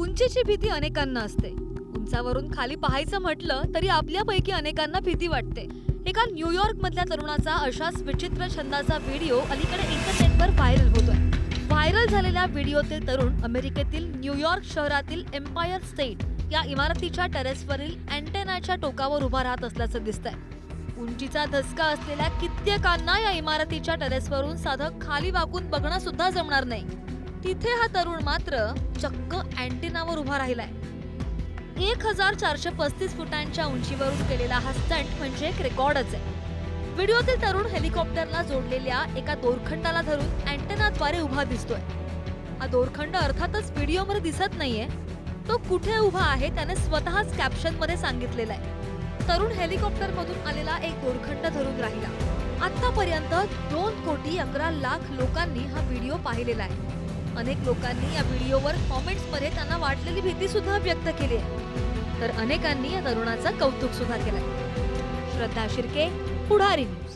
उंचीची भीती अनेकांना असते. उंचावरून खाली पाहायचं म्हटलं तरी आपल्यापैकी अनेकांना भीती वाटते. एका न्यूयॉर्क मधल्या तरुणाचा अशाच विचित्र छंदाचा व्हिडिओ अलीकडे इंटरनेटवर व्हायरल होतोय. व्हायरल झालेल्या व्हिडिओतील तरुण अमेरिकेतील न्यूयॉर्क शहरातील एम्पायर स्टेट या इमारतीच्या टेरेसवरील अँटेनाच्या टोकावर उभा राहत असल्याचं दिसतंय. उंचीचा धसका असलेल्या कित्येकांना या इमारतीच्या टेरेसवरून साधं खाली वाकून बघणं सुद्धा जमणार नाही. तिथे हा तरुण मात्र चक्क अँटिनावर उभा राहिलाय. एक हजार चारशे पस्तीस फुटांच्या उंचीवरून केलेला हा स्टंट म्हणजे एक रेकॉर्डच आहे. व्हिडिओतील तरुण हेलिकॉप्टरला जोडलेल्या एका दोरखंडाला धरून अँटेनाद्वारे उभा दिसतोय. हा दोरखंड अर्थातच व्हिडिओमध्ये दिसत नाहीये. तो कुठे उभा आहे त्याने स्वतःच कॅप्शनमध्ये सांगितलेला आहे. तरुण हेलिकॉप्टर मधून आलेला एक दोरखंड धरून राहिला. आतापर्यंत दोन कोटी अकरा लाख लोकांनी हा व्हिडिओ पाहिलेला आहे. अनेक लोकांनी या व्हिडिओवर कॉमेंट्समध्ये त्यांना वाटलेली भीती सुद्धा व्यक्त केली आहे. तर अनेकांनी या तरुणाचं कौतुक सुद्धा केलंय. श्रद्धा शिर्के पुढारी न्यूज.